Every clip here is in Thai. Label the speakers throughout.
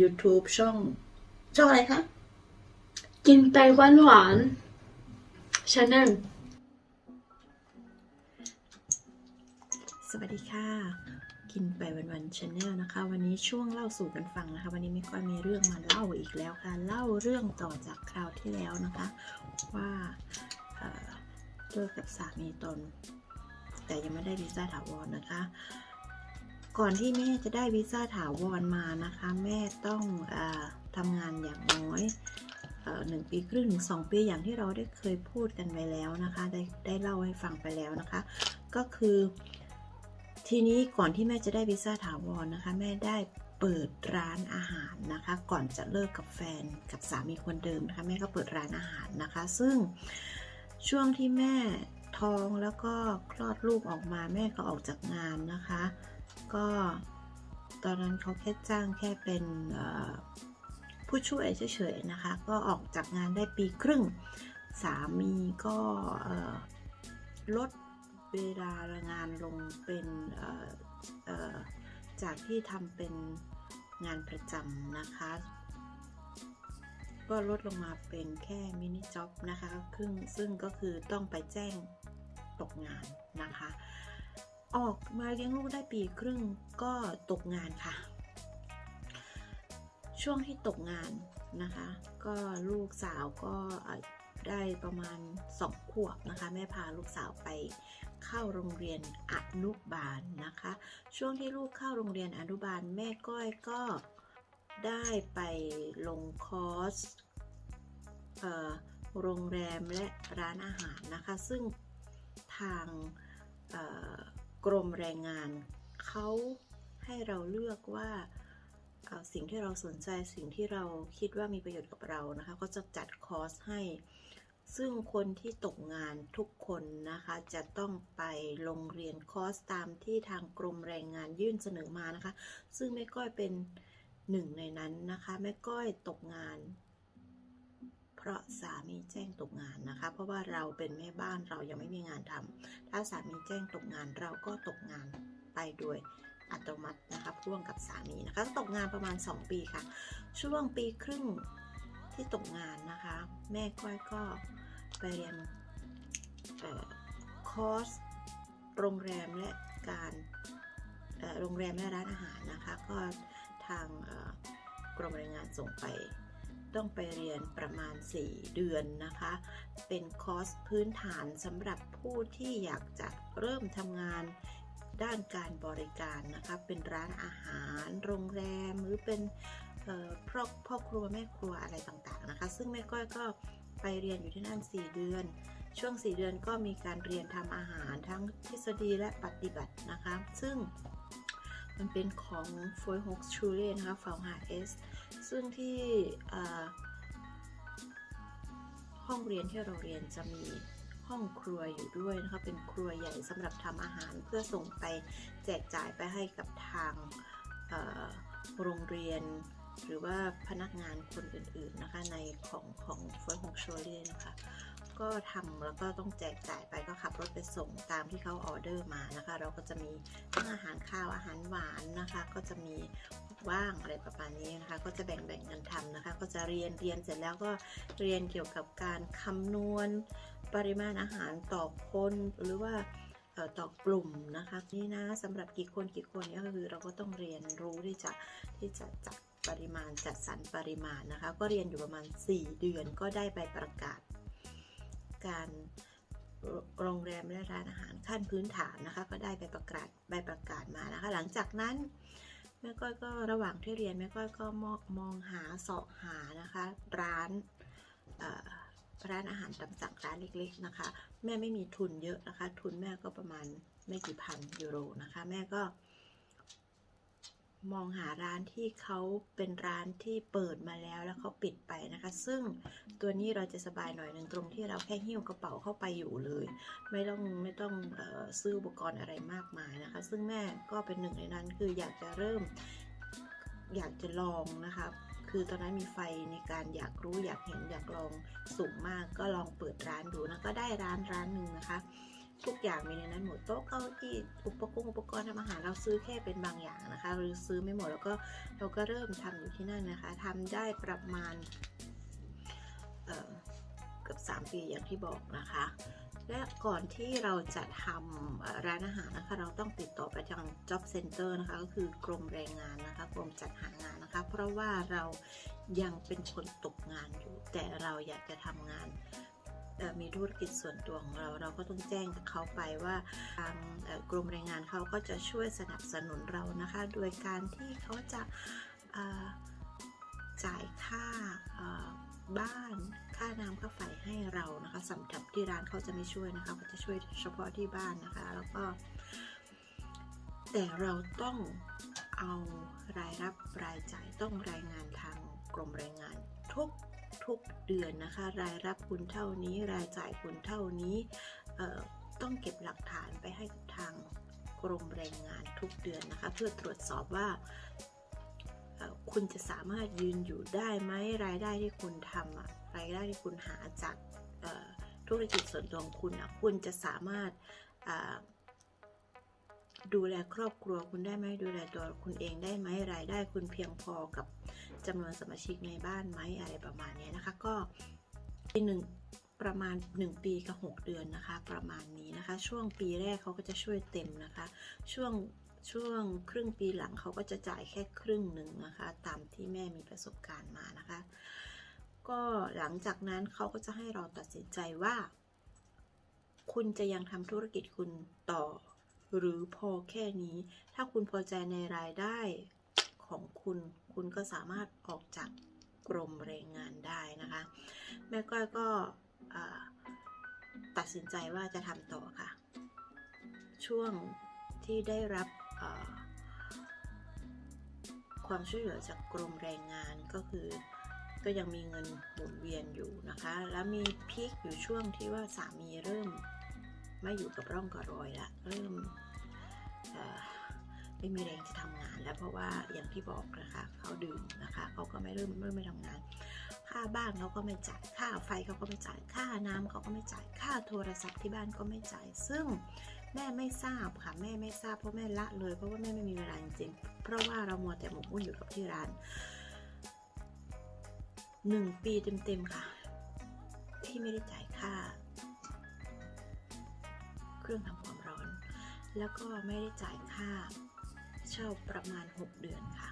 Speaker 1: YouTube ช่อง ช่องอะไรคะ
Speaker 2: กินไปหวานหวานชาแนล
Speaker 1: สวัสดีค่ะ กินไปวันวันชาแนลนะคะ วันนี้ช่วงเล่าสู่กันฟังนะคะ วันนี้ไม่ค่อยมีเรื่องมาเล่าอีกแล้วค่ะ เล่าเรื่องต่อจากคราวที่แล้วนะคะ ว่าเอ่อเลิกกับสามีตน แต่ยังไม่ได้วีซ่าถาวรนะคะ ก่อนที่แม่จะได้วีซ่าถาวรมานะคะ แม่ต้องอทำงานอย่างน้อยหนึ่งปีครึ่งถึงสองปีอย่างที่เราได้เคยพูดกันไปแล้วนะคะ ได้ได้เล่าให้ฟังไปแล้วนะคะ ก็คือ ทีนี้ก่อนที่แม่จะได้วีซ่าถาวรนะคะ แม่ได้เปิดร้านอาหารนะคะ ก่อนจะเลิกกับแฟนกับสามีคนเดิมนะคะแม่ก็เปิดร้านอาหารนะคะ ซึ่งช่วงที่แม่ท้องแล้วก็คลอดลูกออกมาแม่ก็ออกจากงานนะคะ ก็ตอนนั้นเขาแค่จ้างแค่เป็นผู้ช่วยเฉยๆนะคะ ก็ออกจากงานได้ปีครึ่ง สามีก็ลดเวลางานลงเป็นจากที่ทำเป็นงานประจำนะคะ ก็ลดลงมาเป็นแค่มินิจ็อบนะคะครึ่งซึ่งก็คือต้องไปแจ้งตกงานนะคะ ออกมาเลี้ยงลูกได้ปีครึ่งก็ตกงานค่ะ ช่วงที่ตกงานนะคะ ก็ลูกสาวก็ได้ประมาณสองขวบนะคะ แม่พาลูกสาวไปเข้าโรงเรียนอนุบาลนะคะ ช่วงที่ลูกเข้าโรงเรียนอนุบาล แม่ก้อยก็ได้ไปลงคอร์สโรงแรมและร้านอาหารนะคะ ซึ่งทางเกรมแรงงาน เขาให้เราเลือกว่าเอ่อสิ่งที่เราสนใจสิ่งที่เราคิดว่ามีประโยชน์กับเรานะคะก็จะจัดคอร์สให้ ซึ่งคนที่ตกงานทุกคนนะคะ จะต้องไปลงเรียนคอร์สตามที่ทางกรมแรงงานยื่นเสนอมานะคะ ซึ่งแม่ก้อยเป็นหนึ่งในนั้นนะคะแม่ก้อยตกงาน เพราะสามีแจ้งตกงานนะคะ เพราะว่าเราเป็นแม่บ้านเรายังไม่มีงานทำถ้าสามีแจ้งตกงานเราก็ตกงานไปโดยอัตโนมัตินะคะพ่วงกับสามีนะคะตกงานประมาณ 2 ปีค่ะ ช่วงปีครึ่งที่ตกงานนะคะ แม่ก้อยก็ไปเรียนคอร์สโรงแรมและการโรงแรมและร้านอาหารนะคะ ก็ทางกรมแรงงานส่งไป ต้องไปเรียนประมาณ 4 เดือนนะคะ เป็นคอร์สพื้นฐานสำหรับผู้ที่อยากจะเริ่มทำงานด้านการบริการนะคะ เป็นร้านอาหาร โรงแรม หรือเป็นพ่อพ่อครัวแม่ครัวอะไรต่างๆนะคะ ซึ่งแม่ก้อยก็ไปเรียนอยู่ที่นั่น 4 เดือน ช่วง 4 เดือนก็มีการเรียนทำอาหารทั้งทฤษฎีและปฏิบัตินะคะ ซึ่ง มันเป็นของฟอยฮกชูเล่นะคะฟาวหาเอสซึ่งที่ห้องเรียนที่เราเรียนจะมีห้องครัวอยู่ด้วยนะคะเป็นครัวใหญ่สำหรับทำอาหารเพื่อส่งไปแจกจ่ายไปให้กับทางโรงเรียน หรือว่าพนักงานคนอื่นๆนะคะในของของเฟิร์สฮงโชเล่นะคะ ก็ทำแล้วก็ต้องแจกจ่ายไปก็ขับรถไปส่งตามที่เขาออเดอร์มานะคะ เราก็จะมีทั้งอาหารข้าวอาหารหวานนะคะ ก็จะมีว่างอะไรประมาณนี้นะคะ ก็จะแบ่งๆกันทำนะคะ ก็จะเรียนเรียนเสร็จแล้วก็เรียนเกี่ยวกับการคำนวณ ปริมาณอาหารต่อคนหรือว่าต่อกลุ่มนะคะนี่นะสำหรับกี่คนกี่คนนี่ก็คือเราก็ต้องเรียนรู้ที่จะที่จะจัดปริมาณจัดสรรปริมาณนะคะ ก็เรียนอยู่ประมาณ 4 เดือนก็ได้ใบประกาศ การโรงแรมและร้านอาหารขั้นพื้นฐานนะคะ ก็ได้ใบประกาศใบประกาศมานะคะ หลังจากนั้นแม่ก้อยก็ระหว่างที่เรียนแม่ก้อยก็มองมองหาเสาะหานะคะ ร้านร้านอาหารตามสั่งร้านเล็กๆนะคะ แม่ไม่มีทุนเยอะนะคะ ทุนแม่ก็ประมาณไม่กี่พันยูโรนะคะ แม่ก็ มองหาร้านที่เขาเป็นร้านที่เปิดมาแล้วแล้วเขาปิดไปนะคะ ซึ่งตัวนี้เราจะสบายหน่อยหนึ่งตรงที่เราแค่หิ้วกระเป๋าเข้าไปอยู่เลย ไม่ต้องไม่ต้องออซื้ออุปกรณ์อะไรมากมายนะคะ ซึ่งแม่ก็เป็นหนึ่งในนั้นคืออยากจะเริ่มอยากจะลองนะคะคือตอนนั้นมีไฟในการอยากรู้อยากเห็นอยากลองสูงมากก็ลองเปิดร้านดูนะก็ได้ร้านร้านหนึ่งนะคะ ทุกอย่างมีในนั้นหมดโต๊ะเก้าอี้อุปกรณ์อุปกรณ์ทำอาหารเราซื้อแค่เป็นบางอย่างนะคะหรือซื้อไม่หมดแล้วก็เราก็เริ่มทำอยู่ที่นั่นนะคะทำได้ประมาณเกือบ3 ปีอย่างที่บอกนะคะ และก่อนที่เราจะทำร้านอาหารนะคะ เราต้องติดต่อไปทาง job center นะคะก็คือกรมแรงงานนะคะกรมจัดหางานนะคะ เพราะว่าเรายังเป็นคนตกงานอยู่ แต่เราอยากจะทำงาน มีธุรกิจส่วนตัวของเรา เราก็ต้องแจ้งกับเขาไปว่าทางกรมแรงงานเขาก็จะช่วยสนับสนุนเรานะคะ โดยการที่เขาจะจ่ายค่าบ้านค่าน้ำค่าไฟให้เรานะคะสำหรับที่ร้านเขาจะไม่ช่วยนะคะเขาจะช่วยเฉพาะที่บ้านนะคะ แล้วก็ แต่เราต้องเอารายรับรายจ่ายต้องรายงานทางกรมแรงงานทุก ทุกเดือนนะคะ รายรับคุณเท่านี้ รายจ่ายคุณเท่านี้ต้องเก็บหลักฐานไปให้กับทางกรมแรงงานทุกเดือนนะคะ เพื่อตรวจสอบว่าคุณจะสามารถยืนอยู่ได้ไหมรายได้ที่คุณทำอะรายได้ที่คุณหาจากธุรกิจส่วนตัวของคุณอะคุณจะสามารถ ดูแลครอบครัวคุณได้ไหมดูแลตัวคุณเองได้ไหมรายได้คุณเพียงพอกับจำนวนสมาชิกในบ้านไหมอะไรประมาณนี้นะคะ ก็ปีหนึ่งประมาณ 1 ปีกับ 6 เดือนนะคะ ประมาณนี้นะคะ ช่วงปีแรกเขาก็จะช่วยเต็มนะคะ ช่วงช่วงครึ่งปีหลังเขาก็จะจ่ายแค่ครึ่งหนึ่งนะคะ ตามที่แม่มีประสบการณ์มานะคะ ก็หลังจากนั้นเขาก็จะให้เราตัดสินใจว่า คุณจะยังทำธุรกิจคุณต่อ หรือพอแค่นี้ ถ้าคุณพอใจในรายได้ของคุณ คุณก็สามารถออกจากกรมแรงงานได้นะคะ แม่ก้อยก็ตัดสินใจว่าจะทำต่อค่ะ ช่วงที่ได้รับความช่วยเหลือจากกรมแรงงานก็คือก็ยังมีเงินหมุนเวียนอยู่นะคะ แล้วมีพีคอยู่ช่วงที่ว่าสามีเริ่มไม่อยู่กับร่องกับรอยละ เริ่ม ไม่มีแรงจะทำงานแล้วเพราะว่าอย่างที่บอกนะคะเขาดื่มนะคะเขาก็ไม่เริ่มเริ่มไม่ทำงาน ค่าบ้านเขาก็ไม่จ่ายค่าไฟเขาก็ไม่จ่ายค่าน้ำเขาก็ไม่จ่ายค่าโทรศัพท์ที่บ้านก็ไม่จ่าย ซึ่งแม่ไม่ทราบค่ะแม่ไม่ทราบเพราะแม่ละเลยเพราะว่าแม่ไม่มีเวลาจริงๆเพราะว่าเรามัวแต่หมกมุ่นอยู่กับที่ร้านหนึ่งปีเต็มๆค่ะ ที่ไม่ได้จ่ายค่า เครื่องทำความร้อน แล้วก็ไม่ได้จ่ายค่าเช่าประมาณ 6 เดือนค่ะ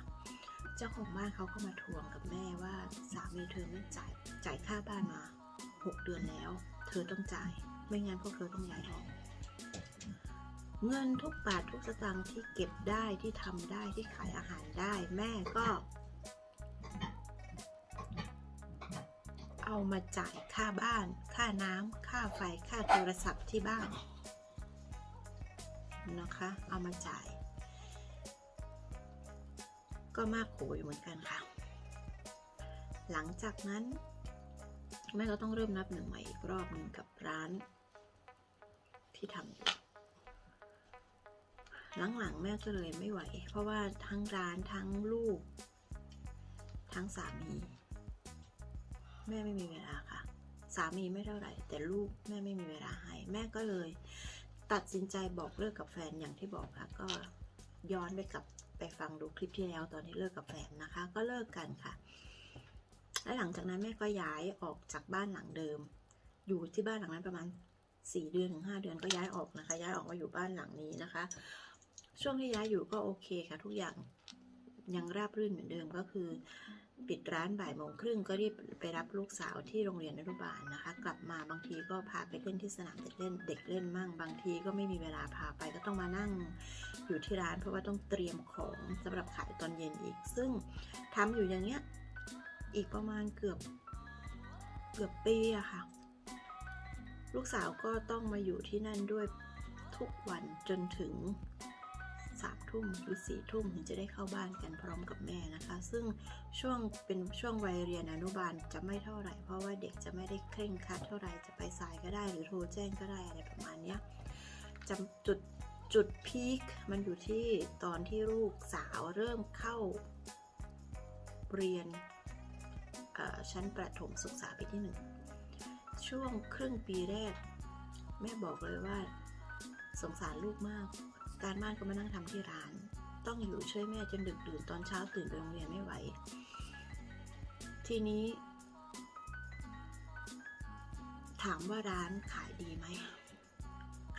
Speaker 1: เจ้าของบ้านเขาก็มาทวงกับแม่ว่าสามีเธอไม่จ่ายจ่ายค่าบ้านมา 6 เดือนแล้ว เธอต้องจ่าย ไม่งั้นพวกเธอต้องย้ายออกเงินทุกบาททุกสตางค์ที่เก็บได้ที่ทำได้ที่ขายอาหารได้ แม่ก็ เอามาจ่ายค่าบ้าน ค่าน้ำค่าไฟค่าโทรศัพท์ที่บ้าน นะคะ เอามาจ่าย ก็มากโขอยู่เหมือนกันค่ะ หลังจากนั้นแม่ก็ต้องเริ่มนับหนึ่งใหม่อีกรอบหนึ่งกับร้าน ที่ทำอยู่หลังๆแม่ก็เลยไม่ไหว เพราะว่าทั้งร้านทั้งลูก ทั้งสามี แม่ไม่มีเวลาค่ะ สามีไม่เท่าไหร่ แต่ลูกแม่ไม่มีเวลาให้ แม่ก็เลย ตัดสินใจบอกเลิกกับแฟนอย่างที่บอกค่ะ ก็ย้อนไปกับไปฟังดูคลิปที่แล้วตอนที่เลิกกับแฟนนะคะ ก็เลิกกันค่ะ และหลังจากนั้นแม่ก็ย้ายออกจากบ้านหลังเดิม อยู่ที่บ้านหลังนั้นประมาณสี่เดือนถึงห้าเดือนก็ย้ายออกนะคะ ย้ายออกมาอยู่บ้านหลังนี้นะคะ ช่วงที่ย้ายอยู่ก็โอเคค่ะ ทุกอย่าง ยังราบรื่นเหมือนเดิมก็คือ ปิดร้านบ่ายโมงครึ่งก็รีบไปรับลูกสาวที่โรงเรียนอนุบาลนะคะ กลับมาบางทีก็พาไปเล่นที่สนามเด็กเล่นเด็กเล่นมั่ง บางทีก็ไม่มีเวลาพาไปก็ต้องมานั่งอยู่ที่ร้าน เพราะว่าต้องเตรียมของสำหรับขายตอนเย็นอีก ซึ่งทำอยู่อย่างเงี้ยอีกประมาณเกือบเกือบปีอะค่ะ ลูกสาวก็ต้องมาอยู่ที่นั่นด้วยทุกวันจนถึง สามทุ่มหรือสี่ทุ่มถึงจะได้เข้าบ้านกันพร้อมกับแม่นะคะ ซึ่งช่วงเป็นช่วงวัยเรียนอนุบาลจะไม่เท่าไหร่ เพราะว่าเด็กจะไม่ได้เคร่งครัดเท่าไหร่จะไปสายก็ได้ หรือโทรแจ้งก็ได้อะไรประมาณนี้จำจุดจุดพีคมันอยู่ที่ตอนที่ลูกสาวเริ่มเข้าเรียนชั้นประถมศึกษาปีที่หนึ่งช่วงครึ่งปีแรก แม่บอกเลยว่าสงสารลูกมาก การบ้านก็มานั่งทำที่ร้าน ต้องอยู่ช่วยแม่จนดึกดื่นตอนเช้าตื่นไปโรงเรียนไม่ไหว ทีนี้ ถามว่าร้านขายดีไหม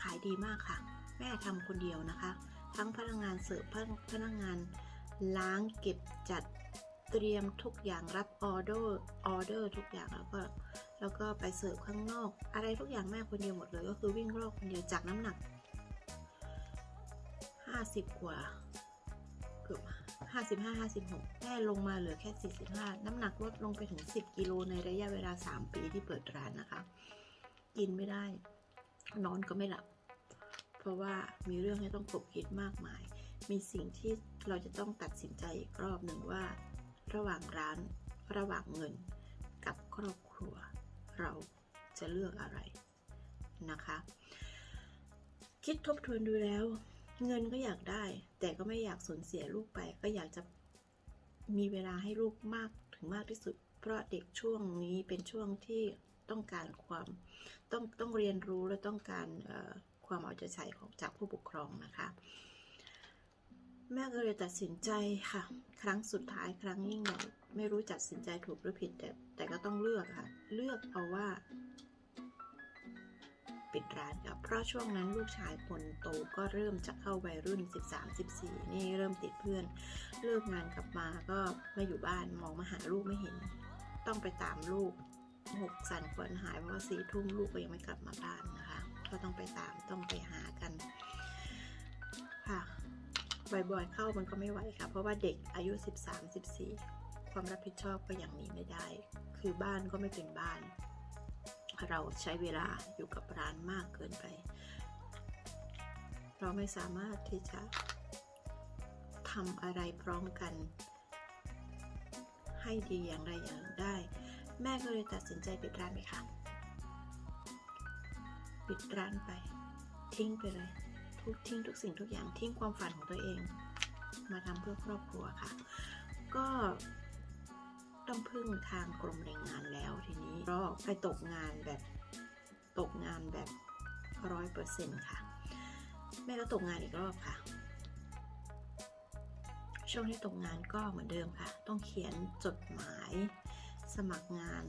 Speaker 1: ขายดีมากค่ะ แม่ทำคนเดียวนะคะ ทั้งพนักงานเสิร์ฟพนักพนักงานล้างเก็บจัดเตรียมทุกอย่างรับออเดอร์ออเดอร์ทุกอย่างแล้วก็แล้วก็ไปเสิร์ฟข้างนอก อะไรทุกอย่างแม่คนเดียวหมดเลย ก็คือวิ่งรอบคนเดียวจากน้ำหนัก 50กว่า เกือบ55 56แม่ลงมาเหลือแค่45น้ำหนักลดลงไปถึง10กิโลในระยะเวลา3ปีที่เปิดร้านนะคะ กินไม่ได้ นอนก็ไม่หลับ เพราะว่ามีเรื่องให้ต้องกบคิดมากมาย มีสิ่งที่เราจะต้องตัดสินใจอีกรอบหนึ่งว่า ระหว่างร้านระหว่างเงินกับครอบครัว เราจะเลือกอะไรนะคะ คิดทบทวนดูแล้ว เงินก็อยากได้ แต่ก็ไม่อยากสูญเสียลูกไป ก็อยากจะมีเวลาให้ลูกมากถึงมากที่สุด เพราะเด็กช่วงนี้เป็นช่วงที่ต้องการความต้องต้องเรียนรู้และต้องการความเอาใจใส่ของจากผู้ปกครองนะคะแม่ก็เลยตัดสินใจค่ะ ครั้งสุดท้ายครั้งยิ่งใหญ่ไม่รู้จัดสินใจถูกหรือผิดแต่แต่ก็ต้องเลือกค่ะ เลือกเอาว่า ปิดร้านค่ะเพราะช่วงนั้นลูกชายคนโตก็เริ่มจะเข้าวัยรุ่น 13-14 นี่เริ่มติดเพื่อน เลิกงานกลับมาก็มาอยู่บ้านมองมาหาลูกไม่เห็น ต้องไปตามลูกหกสันขวัญหายเพราะว่าสี่ทุ่มลูกก็ยังไม่กลับมาบ้านนะคะ ก็ต้องไปตามต้องไปหากันค่ะบ่อยๆเข้ามันก็ไม่ไหวค่ะ เพราะว่าเด็กอายุ 13-14 ความรับผิดชอบก็ยังมีไม่ได้ คือบ้านก็ไม่เป็นบ้าน เราใช้เวลาอยู่กับร้านมากเกินไป เราไม่สามารถที่จะทำอะไรพร้อมกัน ให้ดีอย่างไรอย่างได้ แม่ก็เลยตัดสินใจปิดร้านไปค่ะ ปิดร้านไป ทิ้งไปเลย ทุกทิ้งทุกสิ่งทุกอย่างทิ้งความฝันของตัวเอง มาทำเพื่อครอบครัวค่ะ ก็ ต้องพึ่งทางกรมแรงงานแล้วทีนี้ก็ไปตกงานแบบตกงานแบบร้อยเปอร์เซ็นต์ค่ะ แม่ก็ตกงานอีกรอบค่ะ ช่วงที่ตกงานก็เหมือนเดิมค่ะ ต้องเขียนจดหมายสมัครงาน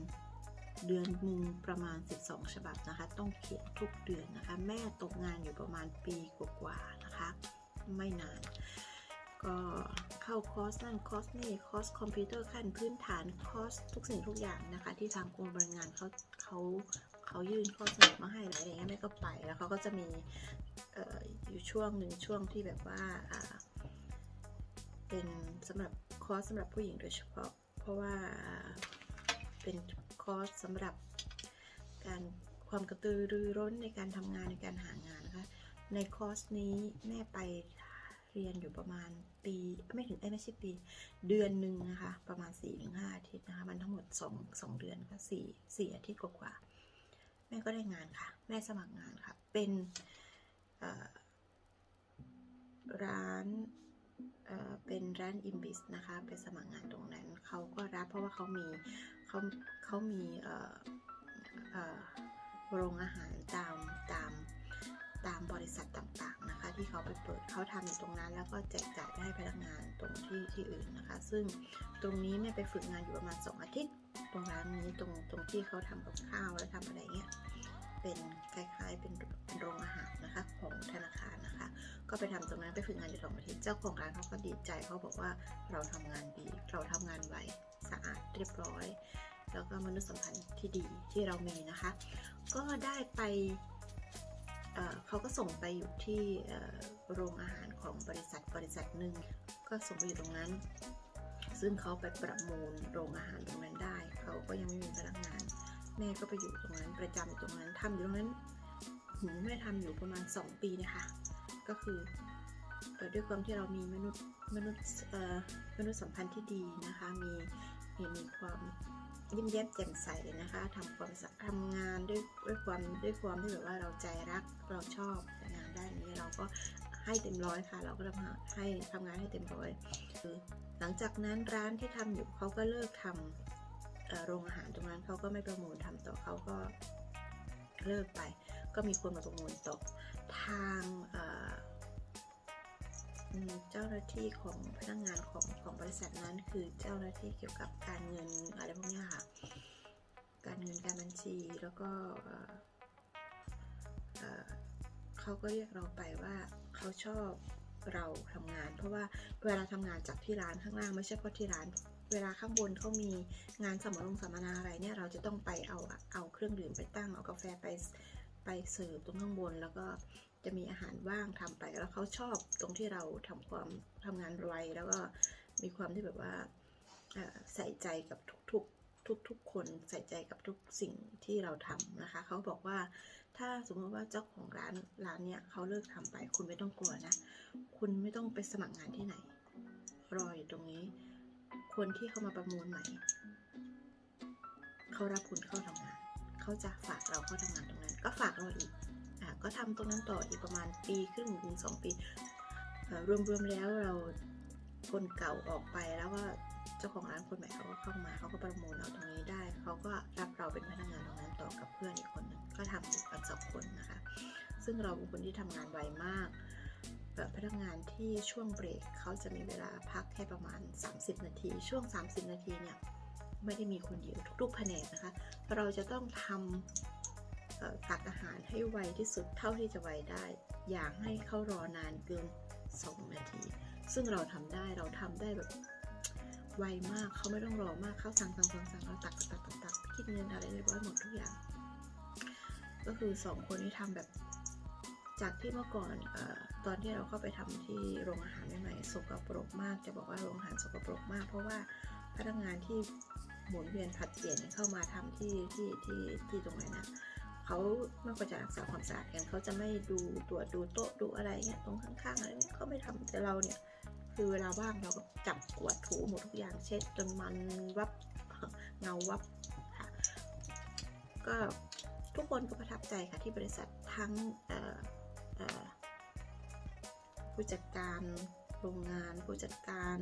Speaker 1: เดือนหนึ่งประมาณ 12 ฉบับนะคะ ต้องเขียนทุกเดือนนะคะ แม่ตกงานอยู่ประมาณปีกว่าๆนะคะ ไม่นาน ก็เข้าคอร์สนั่นคอร์สนี่คอร์สคอมพิวเตอร์ขั้นพื้นฐานคอร์สทุกสิ่งทุกอย่างนะคะ ที่ทางกรมแรงงานเขาเขาเขายื่นข้อเสนอมาให้หลายอย่างนี้แม่ก็ไป แล้วเขาก็จะมีอยู่ช่วงหนึ่งช่วงที่แบบว่าเป็นสำหรับคอร์สสำหรับผู้หญิงโดยเฉพาะ เพราะว่าเป็นคอร์สสำหรับการความกระตือรือร้นในการทำงานในการหางานนะคะในคอร์สนี้แม่ไป เรียนอยู่ประมาณปีไม่ถึงไม่ใช่ปี เดือนหนึ่งนะคะ ประมาณ4ี่ถึงห้าอาทิตย์นะคะ มันทั้งหมด2 2เดือนก็สี่สี่อาทิตย์กว่าๆแม่ก็ได้งานค่ะ แม่สมัครงานค่ะ เป็นร้านเป็นร้านอิมบิสนะคะไปสมัครงานตรงนั้นเขาก็รับเพราะว่าเขามีเขาเขามีเออเออโรงอาหารตามตาม ตามบริษัทต่างๆนะคะ ที่เขาไปเปิดเขาทำอยู่ตรงนั้น แล้วก็แจกจ่ายไปให้พนักงานตรงที่ที่อื่นนะคะ ซึ่งตรงนี้แม่ไปฝึกงานอยู่ประมาณ 2 อาทิตย์ ตรงร้านนี้ตรงตรงที่เขาทำกับข้าวแล้วทำอะไรเงี้ยเป็นคล้ายๆเป็นเป็นโรงอาหารนะคะของธนาคารนะคะ ก็ไปทำตรงนั้นไปฝึกงานอยู่สองอาทิตย์เจ้าของร้านเขาก็ดีใจเขาบอกว่าเราทำงานดีเราทำงานไวสะอาดเรียบร้อย แล้วก็มนุษยสัมพันธ์ที่ดีที่เรามีนะคะ ก็ได้ไป เขาก็ส่งไปอยู่ที่โรงอาหารของบริษัทบริษัทหนึ่งก็ส่งไปอยู่ตรงนั้น ซึ่งเขาไปประมูลโรงอาหารตรงนั้นได้ เขาก็ยังไม่มีพนักงาน แม่ก็ไปอยู่ตรงนั้นประจำอยู่ตรงนั้นทำอยู่ตรงนั้นหูแม่ทำอยู่ประมาณ 2 ปีนะคะ ก็คือด้วยความที่เรามีมนุษย์มนุษย์มนุษย์สัมพันธ์ที่ดีนะคะมีมีความ ยิ้มแย้มแจ่มใสนะคะทำความทำงานด้วยด้วยความด้วยความที่แบบว่าเราใจรักเราชอบงานด้านนี้เราก็ให้เต็มร้อยค่ะ เราก็ทำให้ทำงานให้เต็มร้อยหลังจากนั้นร้านที่ทำอยู่เขาก็เลิกทำโรงอาหารตรงนั้นเขาก็ไม่ประมูลทำต่อเขาก็เลิกไป ก็มีคนมาประมูลต่อทาง เจ้าหน้าที่ของพนักงานของของบริษัทนั้น คือเจ้าหน้าที่เกี่ยวกับการเงินอะไรพวกนี้ค่ะ การเงินการบัญชีแล้วก็เขาก็เรียกเราไปว่าเขาชอบเราทำงาน เพราะว่าเวลาทำงานจากที่ร้านข้างล่างไม่ใช่เพราะที่ร้าน เวลาข้างบนเขามีงานสัมมนาสัมมนาอะไรเนี่ยเราจะต้องไปเอาเอาเครื่องดื่มไปตั้งเอากาแฟไปไปเสิร์ฟตรงข้างบน แล้วก็ จะมีอาหารว่างทำไป แล้วเขาชอบตรงที่เราทำความทำงานไวแล้วก็มีความที่แบบว่าใส่ใจกับทุกๆทุกๆคนใส่ใจกับทุกสิ่งที่เราทำนะคะ เขาบอกว่าถ้าสมมติว่าเจ้าของร้านร้านเนี้ยเขาเลิกทำไป คุณไม่ต้องกลัวนะ คุณไม่ต้องไปสมัครงานที่ไหน รออยู่ตรงนี้ คนที่เขามาประมูลใหม่เขารับคุณเข้าทำงาน เขาจะฝากเราเข้าทำงานตรงนั้น ก็ฝากเราอีก ก็ทำตรงนั้นต่ออีกประมาณปีครึ่งถึงสองปีรวมๆแล้วเราคนเก่าออกไปแล้วก็เจ้าของร้านคนใหม่เขาก็เข้ามาเขาก็ประมูลเราตรงนี้ได้เขาก็รับเราเป็นพนักงานตรงนั้นต่อกับเพื่อนอีกคนนึงก็ทำอยู่กันสองคนนะคะ ซึ่งเราเป็นคนที่ทำงานไวมากแบบพนักงานที่ช่วงเบรกเขาจะมีเวลาพักแค่ประมาณ 30 นาที ช่วง 30 นาทีเนี่ยไม่ได้มีคนเดียวทุกๆแผนกนะคะ เราจะต้องทำเอ่อ ตักอาหารให้ไวที่สุดเท่าที่จะไวได้ อย่าให้เขารอนานเกิน 2 นาที ซึ่งเราทำได้เราทำได้แบบไวมากเขาไม่ต้องรอมากเขาสั่งสั่งสั่งสั่งเราตักตักตักตักคิดเงินอะไรเรียบร้อยหมดทุกอย่าง ก็คือสองคนนี้ทำแบบ จากที่เมื่อก่อนอตอนที่เราเข้าไปทำที่โรงอาหารใหม่ๆสกปรกมาก จะบอกว่าโรงอาหารสกปรกมาก เพราะว่าพนักงานที่หมุนเวียนผัดเปลี่ยนเข้ามาทำที่ที่ที่ที่ตรงนั้นนะ เขาไม่ควรจะรักษาความสะอาดกันเขาจะไม่ดูตรวจดูโต๊ะดูอะไรเงี้ยตรงข้างๆอะไรเงี้ยเขาไม่ทำแต่เราเนี่ย คือเวลาว่างเราก็จับกวดถูหมดทุกอย่างเช็ดจนมันวับเงาวับค่ะก็ทุกคนก็ประทับใจค่ะที่บริษัททั้งผู้จัดการโรงงานผู้จัดการ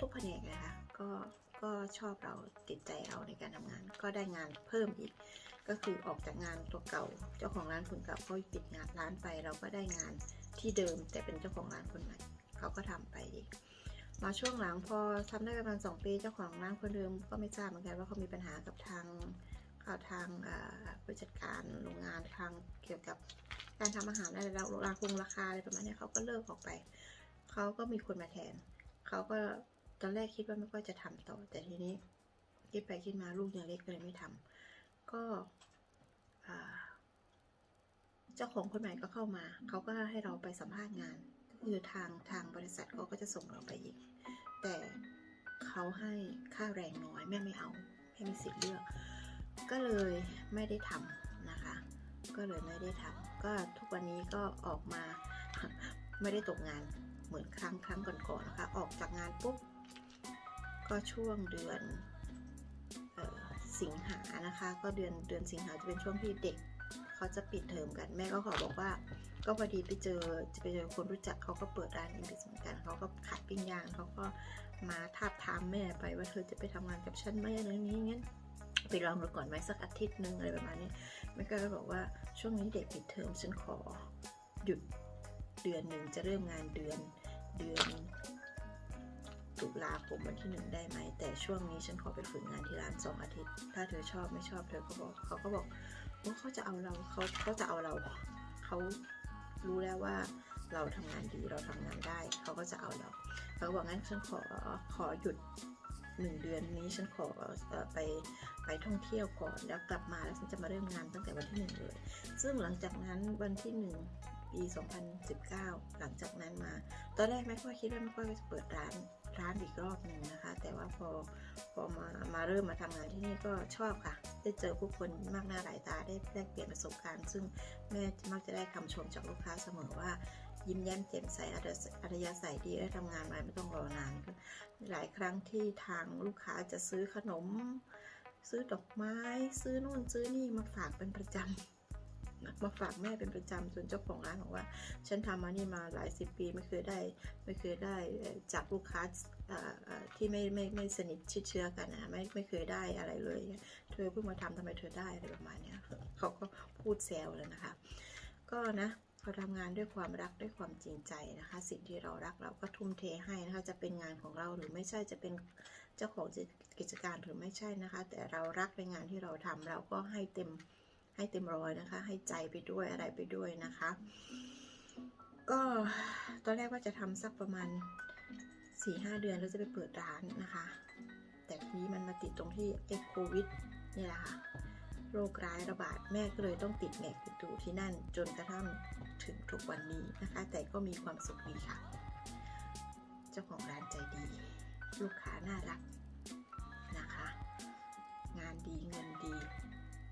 Speaker 1: ทุกแผนกเลยค่ะก็ก็ชอบเราติดใจเราในการทำงาน ก็ได้งานเพิ่มอีก ก็คือออกจากงานตัวเก่า เจ้าของร้านคนเก่าเขาปิดงานร้านไปเราก็ได้งานที่เดิม แต่เป็นเจ้าของร้านคนใหม่เขาก็ทำไปอีกมาช่วงหลังพอทำได้ประมาณสองปีเจ้าของร้านคนเดิมก็ไม่ทราบเหมือนกันว่าเขามีปัญหากับทางข่าวทางผู้จัดการโรงงานทางเกี่ยวกับการทำอาหารอะไรแล้วราคงราคาอะไรประมาณนี้เขาก็เลิกออกไปเขาก็มีคนมาแทนเขาก็ตอนแรกคิดว่าไม่ค่อยจะทำต่อ แต่ทีนี้คิดไปคิดมาลูกยังเล็กก็เลยไม่ทำ ก็เจ้าของคนใหม่ก็เข้ามา เขาก็ให้เราไปสัมภาษณ์งาน คือทางทางบริษัทเขาก็จะส่งเราไปอีก แต่เขาให้ค่าแรงน้อยแม่ไม่เอาไม่มีสิทธิ์เลือก ก็เลยไม่ได้ทำนะคะ ก็เลยไม่ได้ทำก็ทุกวันนี้ก็ออกมาไม่ได้ตกงานเหมือนครั้งครั้งก่อนๆนะคะ ออกจากงานปุ๊บก็ช่วงเดือน สิงหานะคะ ก็เดือนเดือนสิงหาจะเป็นช่วงที่เด็กเขาจะปิดเทอมกันแม่ก็ขอบอกว่า ก็พอดีไปเจอจะไปเจอคนรู้จักเขาก็เปิดร้านอินดิสเหมือนกันเขาก็ขายปิ้งย่างเขาก็มาทาบทามแม่ไปว่าเธอจะไปทำงานกับฉันไหมอะไรนี้งั้นไปลองดูก่อนไหมสักอาทิตย์นึงอะไรประมาณนี้แม่ก็เลยบอกว่าช่วงนี้เด็กปิดเทอมฉันขอหยุดเดือนหนึ่งจะเริ่มงานเดือนเดือน ตุลาคมวันที่หนึ่งได้ไหม แต่ช่วงนี้ฉันขอไปฝึกงานที่ร้านสองอาทิตย์ ถ้าเธอชอบไม่ชอบเธอก็บอกเขาก็บอกว่าเขาจะเอาเราเขาเขาจะเอาเราเขารู้แล้วว่าเราทำงานดีเราทำงานได้ เขาก็จะเอาเราเขาก็บอกงั้นฉันขอขอหยุดหนึ่งเดือนนี้ฉันขออไปไปท่องเที่ยวก่อนแล้วกลับมาแล้วฉันจะมาเริ่มงานตั้งแต่วันที่หนึ่งเลยซึ่งหลังจากนั้นวันที่หนึ่งปี 2019 หลังจากนั้นมา ตอนแรกแม่ก็คิดว่าแม่ก็จะเปิดร้าน ร้านอีกรอบหนึ่งนะคะ แต่ว่าพอพอมามาเริ่มมาทำงานที่นี่ก็ชอบค่ะ ได้เจอผู้คนมากหน้าหลายตาได้แลกเปลี่ยนประสบการณ์ ซึ่งแม่มักจะได้คำชมจากลูกค้าเสมอว่ายิ้มแย้มแจ่มใสอัธยาศัยดีได้ทำงานมาไม่ต้องรอนาน หลายครั้งที่ทางลูกค้าจะซื้อขนม ซื้อดอกไม้ ซื้อนู่นซื้อนี่มาฝากเป็นประจำ มาฝากแม่เป็นประจำจนเจ้าของร้านบอกว่า ฉันทำมานี่มาหลายสิบปีไม่เคยได้ไม่เคยได้จากลูกค้าที่ไม่ไม่ไม่สนิทชิดเชื้อกันนะไม่ไม่เคยได้อะไรเลย เธอเพิ่งมาทำทำไมเธอได้อะไรประมาณเนี้ยเขาก็พูดแซวเลยนะคะ ก็นะเราทำงานด้วยความรักด้วยความจริงใจนะคะ สิ่งที่เรารักเราก็ทุ่มเทให้นะคะจะเป็นงานของเราหรือไม่ใช่จะเป็นเจ้าของกิจการหรือไม่ใช่นะคะ แต่เรารักในงานที่เราทำเราก็ให้เต็ม ให้เต็มร้อยนะคะ ให้ใจไปด้วยอะไรไปด้วยนะคะ ก็ตอนแรกว่าจะทำสักประมาณ4ี่ห้าเดือนแล้วจะไปเปิดร้านนะคะ แต่ทีนี้มันมาติดตรงที่ไอ้โควิดนี่แหละค่ะโรคร้ายระบาดแม่ก็เลยต้องติดแงกอยู่ที่นั่นจนกระทั่งถึงทุกวันนี้นะคะ แต่ก็มีความสุขดีค่ะ เจ้าของร้านใจดี ลูกค้าน่ารักนะคะ งานดีเงินดี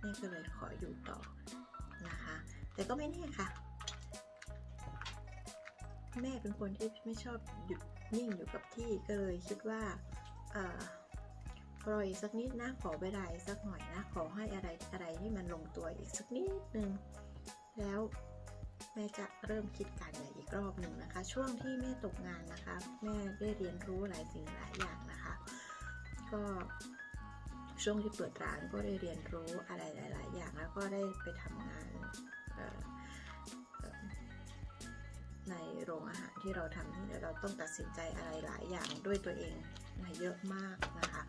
Speaker 1: แม่ก็เลยขออยู่ต่อนะคะ แต่ก็ไม่แน่ค่ะ แม่เป็นคนที่ไม่ชอบหยุดนิ่งอยู่กับที่ก็เลยคิดว่าเออรออีกสักนิดนะขอเวลาสักหน่อยนะขอให้อะไรอะไรที่มันลงตัวอีกสักนิดนึงแล้วแม่จะเริ่มคิดการใหญ่อีกรอบหนึ่งนะคะ ช่วงที่แม่ตกงานนะคะ แม่ได้เรียนรู้หลายสิ่งหลายอย่างนะคะ ก็ ช่วงที่เปิดร้านก็ได้เรียนรู้อะไรหลาย ๆ อย่างแล้วก็ได้ไปทำงานในโรงอาหารที่เราทำที่เราต้องตัดสินใจอะไรหลายอย่างด้วยตัวเองมาเยอะมากนะคะ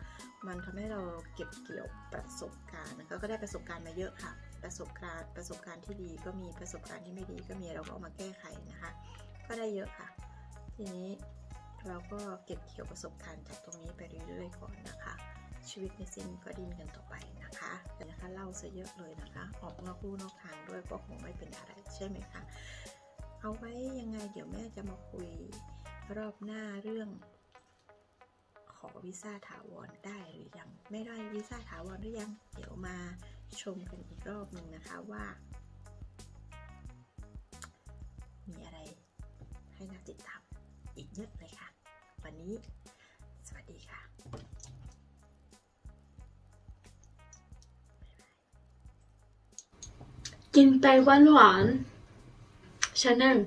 Speaker 1: มันทำให้เราเก็บเกี่ยวประสบการณ์นะคะก็ได้ประสบการณ์มาเยอะค่ะ ประสบการณ์ประสบการณ์ที่ดีก็มีประสบการณ์ที่ไม่ดีก็มีเราก็เอามาแก้ไขนะคะ ก็ได้เยอะค่ะ ทีนี้เราก็เก็บเกี่ยวประสบการณ์จากตรงนี้ไปเรื่อยๆก่อน ชีวิตในสิ้นก็ดิ้นกันต่อไปนะคะแต่นะคะเล่าซะเยอะเลยนะคะ ออกนอกลู่นอกทางด้วยก็คงไม่เป็นอะไรใช่ไหมคะ เอาไว้ยังไงเดี๋ยวแม่จะมาคุยรอบหน้าเรื่อง ขอวีซ่าถาวรได้หรือยัง ไม่ได้วีซ่าถาวรหรือยัง เดี๋ยวมาชมกันอีกรอบหนึ่งนะคะว่า มีอะไรให้น่าติดตามอีกเยอะเลยค่ะ วันนี้ สวัสดีค่ะ
Speaker 2: กินไปหวานหวานชาแนล